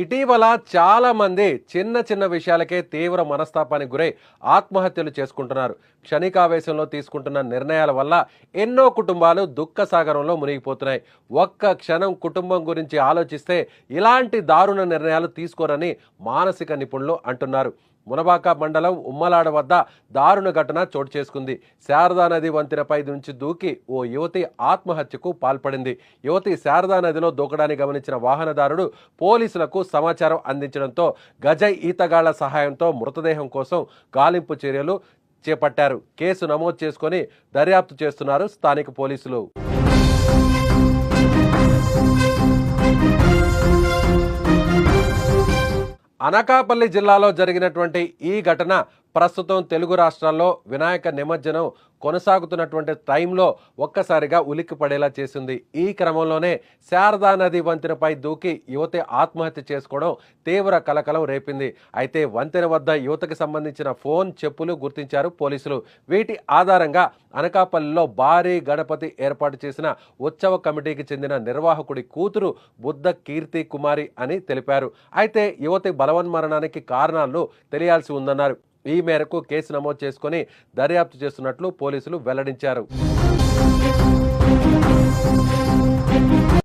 ఇటీవల చాలా మంది చిన్న చిన్న విషయాలకే తీవ్ర మనస్తాపానికి గురై ఆత్మహత్యలు చేసుకుంటున్నారు. క్షణికావేశంలో తీసుకుంటున్న నిర్ణయాల వల్ల ఎన్నో కుటుంబాలు దుఃఖ సాగరంలో మునిగిపోతున్నాయి. ఒక్క క్షణం కుటుంబం గురించి ఆలోచిస్తే ఇలాంటి దారుణ నిర్ణయాలు తీసుకోరని మానసిక నిపుణులు అంటున్నారు. మునబాక మండలం ఉమ్మలాడ వద్ద దారుణ ఘటన చోటు చేసుకుంది. శారదా నది వంతెనపై నుంచి దూకి ఓ యువతి ఆత్మహత్యకు పాల్పడింది. యువతి శారదా నదిలో దూకడాన్ని గమనించిన వాహనదారుడు పోలీసులకు సమాచారం అందించడంతో గజ ఈతగాళ్ళ సహాయంతో మృతదేహం కోసం గాలింపు చర్యలు చేపట్టారు. కేసు నమోదు చేసుకొని దర్యాప్తు చేస్తున్నారు స్థానిక పోలీసులు. అనకాపల్లి జిల్లాలో జరిగినటువంటి ఈ ఘటన ప్రస్తుతం తెలుగు రాష్ట్రాల్లో వినాయక నిమజ్జనం కొనసాగుతున్నటువంటి టైంలో ఒక్కసారిగా ఉలిక్కి పడేలా చేసింది. ఈ క్రమంలోనే శారదా నది వంతెనపై దూకి యువతి ఆత్మహత్య చేసుకోవడం తీవ్ర కలకలం రేపింది. అయితే వంతెన వద్ద యువతకి సంబంధించిన ఫోన్ చెప్పులు గుర్తించారు పోలీసులు. వీటి ఆధారంగా అనకాపల్లిలో భారీ గణపతి ఏర్పాటు చేసిన ఉత్సవ కమిటీకి చెందిన నిర్వాహకుడి కూతురు బుద్ధ కీర్తి కుమారి అని తెలిపారు. అయితే యువతి బలవన్మరణానికి కారణాలు తెలియాల్సి ఉందన్నారు. ఈ మేరకు కేసు నమోదు చేసుకుని దర్యాప్తు చేస్తున్నట్లు పోలీసులు వెల్లడించారు.